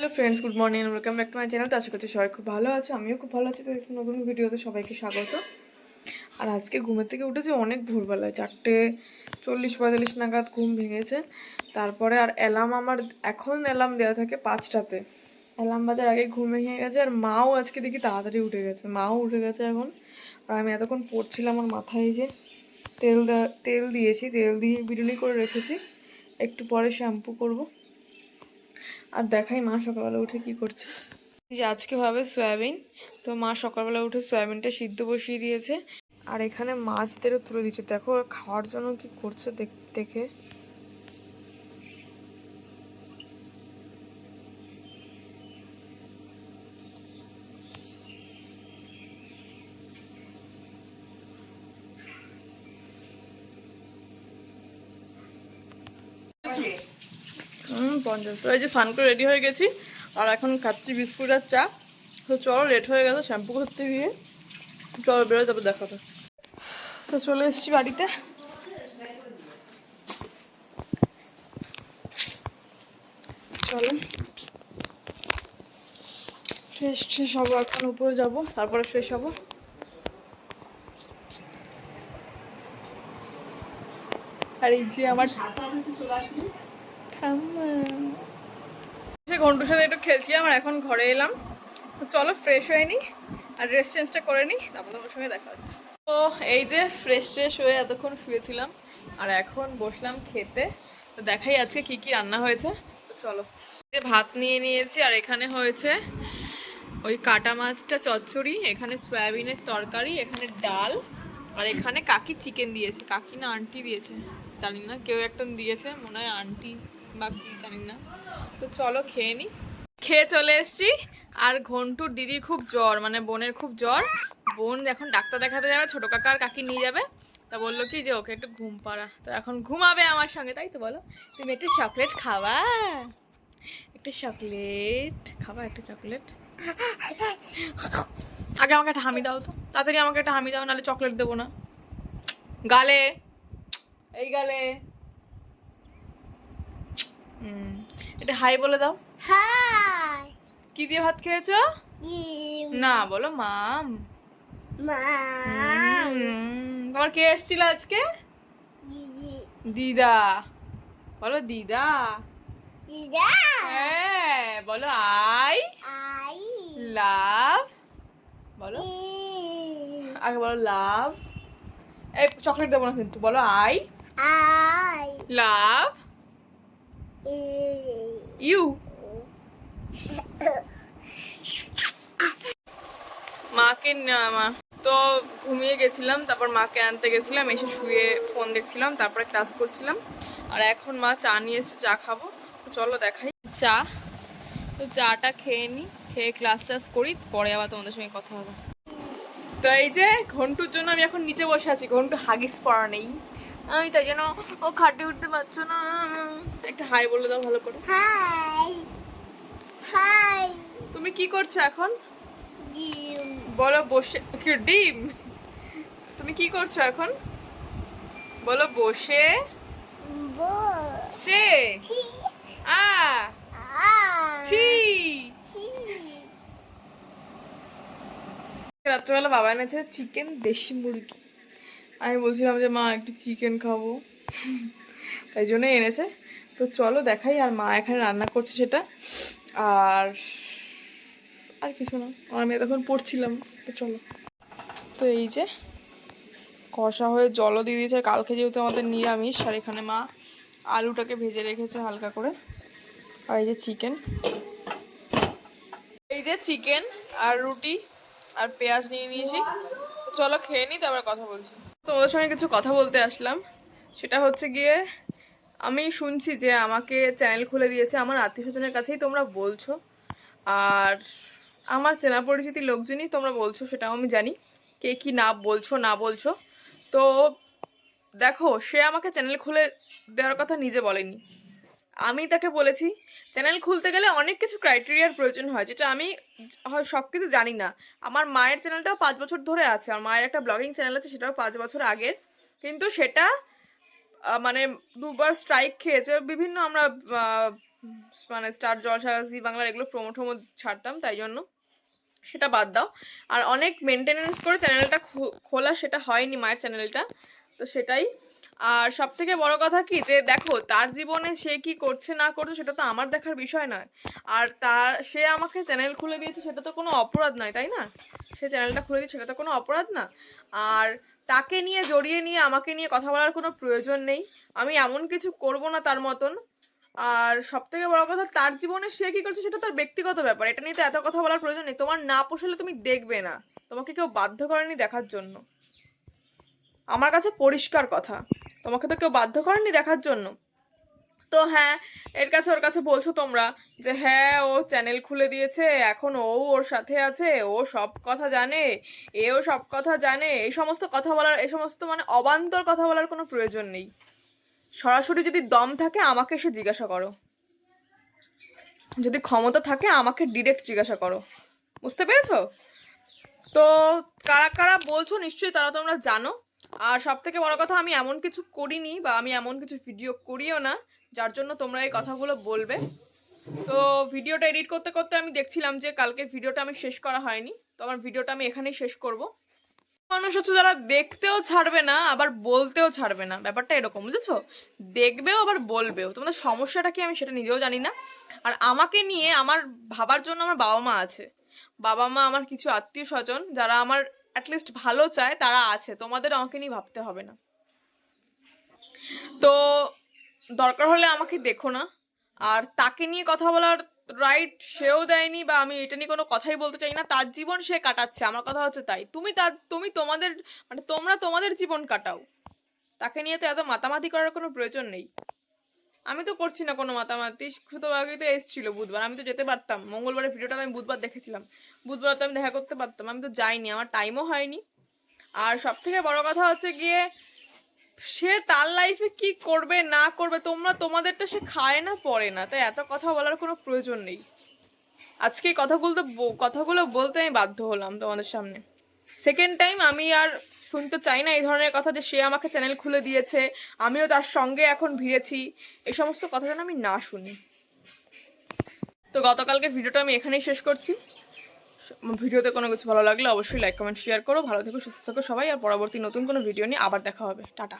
Hello friends good morning welcome back to my channel তো আশা করছি সবাই খুব ভালো আছে, আমিও খুব ভালো আছি। তো একটু নতুন ভিডিওতে সবাইকে স্বাগত। আর আজকে ঘুমের থেকে উঠেছি অনেক ভোরবেলায়, চারটে চল্লিশ পঁয়তাল্লিশ নাগাদ ঘুম ভেঙেছে। তারপরে আর অ্যালার্ম আমার, এখন অ্যালার্ম দেওয়া থাকে পাঁচটাতে। অ্যালার্ম বাজার আগে ঘুম ভেঙে গেছে আর মাও আজকে দেখি তাড়াতাড়ি উঠে গেছে, মাও উঠে গেছে এখন। আর আমি এতক্ষণ পড়ছিলাম আমার মাথায় যে তেল তেল দিয়েছি, তেল দিয়ে বিরুলি করে রেখেছি। একটু পরে শ্যাম্পু করব। আর দেখাই মা সকালবেলা উঠে কি করছে। যে আজকে হবে সয়াবিন, তো মা সকালবেলা উঠে সয়াবিনটা সিদ্ধ বসিয়ে দিয়েছে। আর এখানে মাছদেরও তুলে দিচ্ছে। দেখো খাওয়ার জন্য কি করছে দেখ- দেখে। হুম, পঞ্চাশ। এই যে স্নান করে রেডি হয়ে গেছি। আর এখন খাচ্ছি বিস্কুট আর চা। তো চলো লেট হয়ে গেল শ্যাম্পু করতে গিয়ে। চলো বেরোয় তারপর দেখাবে তো চলে এসেছি বাড়িতে। চলো। ফ্রেশ ফ্রেশ হব, এখন উপরে যাব, তারপরে ফ্রেশ হব। আর এই যে আমার ঠাম্মা সে ঘন্টুর সাথে একটু খেলছিলাম আর এখন ঘরে এলাম। চলো ফ্রেশ হয়ে নি আর ড্রেস চেঞ্জটা করে নিই তারপর তোমার সঙ্গে দেখা হচ্ছে। তো এই যে ফ্রেশ ট্রেশ হয়ে এতক্ষণ শুয়েছিলাম আর এখন বসলাম খেতে। তো দেখাই আজকে কি কি রান্না হয়েছে। তো চলো। যে ভাত নিয়ে নিয়েছি আর এখানে হয়েছে ওই কাটা মাছটা চচ্চড়ি, এখানে সয়াবিনের তরকারি, এখানে ডাল আর এখানে কাকি চিকেন দিয়েছে। কাকি না আন্টি দিয়েছে। জানি না, কেউ একটা দিয়েছে, মনে হয় আন্টি বা কি জানি না। তো চলো খেয়ে নি। খেয়ে চলে এসেছি। আর ঘন্টুর দিদির খুব জ্বর মানে বোনের খুব জ্বর। বোন এখন ডাক্তার দেখাতে যাবে, ছোটো কাকা আর কাকি নিয়ে যাবে। তা বলল কি যে, ওকে একটু ঘুম পাড়া। তো এখন ঘুমাবে আমার সঙ্গে, তাই তো বলো? তুমি একটু চকলেট খাওয়া একটু চকলেট খাবা, একটু চকলেট। আগে আমাকে একটা হামি দাও তো। তাড়াতাড়ি আমাকে একটা হামি দাও, নাহলে চকলেট দেবো না। গালে, এই গালে হুম এটা হাই বলে দাও। হাই কি দিয়ে ভাত খেয়েছো? না বলো মাম। তোমার কে এসেছিল আজকে? দিদা। বলো দিদা। দিদা। হ্যাঁ বলো আই। আই। লাভ। বলো। আগে বলো লাভ। এই চকলেট দেবো না কিন্তু বলো আই। আই। লাভ। ইউ মাকে না- মা- তো ঘুমিয়ে গেছিলাম, তারপর মাকে আনতে গেছিলাম, এসে শুয়ে ফোন দেখছিলাম, তারপরে ক্লাস করছিলাম। আর এখন মা চা নিয়ে এসে চা খাব। চলো দেখাই। চা। তো চাটা খেয়ে নিই খেয়ে ক্লাস টাস করি, পরে আবার তোমাদের সঙ্গে কথা হবে। তো এই যে ঘন্টুর জন্য আমি এখন নিচে বসে আছি, ঘন্টু হাগিস পড়া নেই। আমি তাই জন্য ও খাটে উঠতে পারছ না। একটা হাই বলে দাও ভালো করে। হাই হাই তুমি কি করছ এখন? জিম বলো বসে ডিম? তুমি কি করছ এখন? বলো বসে। সে। আ। ছি। রাত্রেবেলা বাবা এনেছে চিকেন দেশি মুরগি। আমি বলছিলাম যে, মা, একটু চিকেন খাব। তাই জন্যই এনেছে। তো চলো দেখাই আর মা এখানে রান্না করছে সেটা। আর আর কিছু না আমি তখন পড়ছিলাম। তো চলো। তো এই যে, কষা হয়ে জলও দিয়ে দিয়েছে। কালকে যেহেতু আমাদের নিরামিষ, আর এখানে মা আলুটাকে ভেজে রেখেছে হালকা করে। আর এই যে চিকেন এই যে চিকেন আর রুটি আর পেঁয়াজ নিয়ে নিয়েছি। চলো খেয়ে নিই তারপরে কথা বলছি। তোমাদের সঙ্গে কিছু কথা বলতে আসলাম। সেটা হচ্ছে গিয়ে, আমি শুনছি যে আমাকে চ্যানেল খুলে দিয়েছে আমার আত্মীয় স্বজনের কাছেই তোমরা বলছো। আর আমার চেনা পরিচিতি লোকজনই তোমরা বলছো, সেটাও আমি জানি। কে কি না বলছো না বলছো। তো দেখো, সে আমাকে চ্যানেল খুলে দেওয়ার কথা নিজে বলেনি। আমি তাকে বলেছি চ্যানেল খুলতে গেলে অনেক কিছু ক্রাইটেরিয়ার প্রয়োজন হয়, যেটা আমি সব কিছু জানি না। আমার মায়ের চ্যানেলটাও পাঁচ বছর ধরে আছে, আর মায়ের একটা ব্লগিং চ্যানেল আছে, সেটাও পাঁচ বছর আগের। কিন্তু সেটা মানে দুবার স্ট্রাইক খেয়েছে, বিভিন্ন আমরা মানে স্টার জলসা জি বাংলার এগুলো প্রোমো টোমো ছাড়তাম, তাই জন্য সেটা বাদ দাও। আর অনেক মেনটেনেন্স করে চ্যানেলটা খোলা সেটা হয়নি মায়ের চ্যানেলটা তো সেটাই আর সব থেকে বড় কথা কি, যে দেখো, তার জীবনে সে কি করছে না করছে সেটা তো আমার দেখার বিষয় নয়। আর তার, সে আমাকে চ্যানেল খুলে দিয়েছে সেটা তো কোনো অপরাধ নয়, তাই না? সে চ্যানেলটা খুলে দিয়েছে সেটা তো কোনো অপরাধ না। আর তাকে নিয়ে, জড়িয়ে নিয়ে, আমাকে নিয়ে কথা বলার কোনো প্রয়োজন নেই। আমি এমন কিছু করব না তার মতন। আর সব থেকে বড় কথা, তার জীবনে সে কি করছে সেটা তার ব্যক্তিগত ব্যাপার। এটা নিয়ে তো এত কথা বলার প্রয়োজন নেই। তোমার না পোষালে তুমি দেখবে না। তোমাকে কেউ বাধ্য করেনি দেখার জন্য। আমার কাছে পরিষ্কার কথা। তোমাকে তো কেউ বাধ্য করেনি দেখার জন্য। তো হ্যাঁ এর কাছে ওর কাছে বলছো তোমরা যে হ্যাঁ ও চ্যানেল খুলে দিয়েছে, এখন ও ওর সাথে আছে, ও সব কথা জানে, এও সব কথা জানে। এই সমস্ত কথা বলার, এই সমস্ত মানে অবান্তর কথা বলার কোনো প্রয়োজন নেই। সরাসরি যদি দম থাকে, আমাকে এসে জিজ্ঞাসা করো। যদি ক্ষমতা থাকে, আমাকে ডিরেক্ট জিজ্ঞাসা করো। বুঝতে পেরেছ? তো কারা কারা বলছো, নিশ্চয়ই তারা তোমরা জানো। আর সব থেকে বড় কথা, আমি এমন কিছু করিনি বা আমি এমন কিছু ভিডিও করিও না, যার জন্য তোমরা এই কথাগুলো বলবে। তো ভিডিওটা এডিট করতে করতে আমি দেখছিলাম যে কালকে ভিডিওটা আমি শেষ করা হয়নি, তো আমার ভিডিওটা আমি এখানেই শেষ করব। মানুষ হচ্ছে যারা দেখতেও ছাড়বে না, আবার বলতেও ছাড়বে না। ব্যাপারটা এরকম, বুঝেছ? দেখবেও, আবার বলবেও। তোমাদের সমস্যাটা কি আমি সেটা নিজেও জানি না। আর আমাকে নিয়ে আমার ভাবার জন্য আমার বাবা মা আছে। বাবা মা আমার কিছু আত্মীয় স্বজন যারা আমার অ্যাটলিস্ট ভালো চায়, তারা আছে। তোমাদের আমাকে নিয়ে ভাবতে হবে না। তো দরকার হলে আমাকে দেখো না। আর তাকে নিয়ে কথা বলার রাইট সেও দেয়নি বা আমি এটা নিয়ে কোনো কথাই বলতে চাই না। তার জীবন সে কাটাচ্ছে, আমার কথা হচ্ছে তাই। তুমি তার, তুমি তোমাদের মানে তোমরা তোমাদের জীবন কাটাও। তাকে নিয়ে তো এত মাতামাতি করার কোনো প্রয়োজন নেই। আমি তো করছি না কোনো মাতামাতি। সুতোবাগি তো এসেছিল বুধবার। আমি তো যেতে পারতাম। মঙ্গলবারের ভিডিওটা আমি বুধবার দেখেছিলাম। বুধবার তো আমি দেখা করতে পারতাম। আমি তো যাইনি। আমার টাইমও হয়নি। আর সব থেকে বড় কথা হচ্ছে গিয়ে, সে তার লাইফে কি করবে, না করবে, তোমরা তোমাদেরটা সে খায় না, পড়ে না। তাই এত কথা বলার কোনো প্রয়োজন নেই। আজকে কথাগুলো তো কথাগুলো বলতে আমি বাধ্য হলাম তোমাদের সামনে। সেকেন্ড টাইম আমি আর শুনতে চাই না এই ধরনের কথা যে সে আমাকে চ্যানেল খুলে দিয়েছে, আমিও তার সঙ্গে এখন ভিড়েছি, এই সমস্ত কথা যেন আমি না শুনি। তো গতকালকে ভিডিওটা আমি এখানেই শেষ করছি। ভিডিওতে কোনো কিছু ভালো লাগলে অবশ্যই লাইক কমেন্ট শেয়ার করো। ভালো থেকো, সুস্থ থেকো সবাই, আর পরবর্তী নতুন কোনো ভিডিও নিয়ে আবার দেখা হবে। টাটা।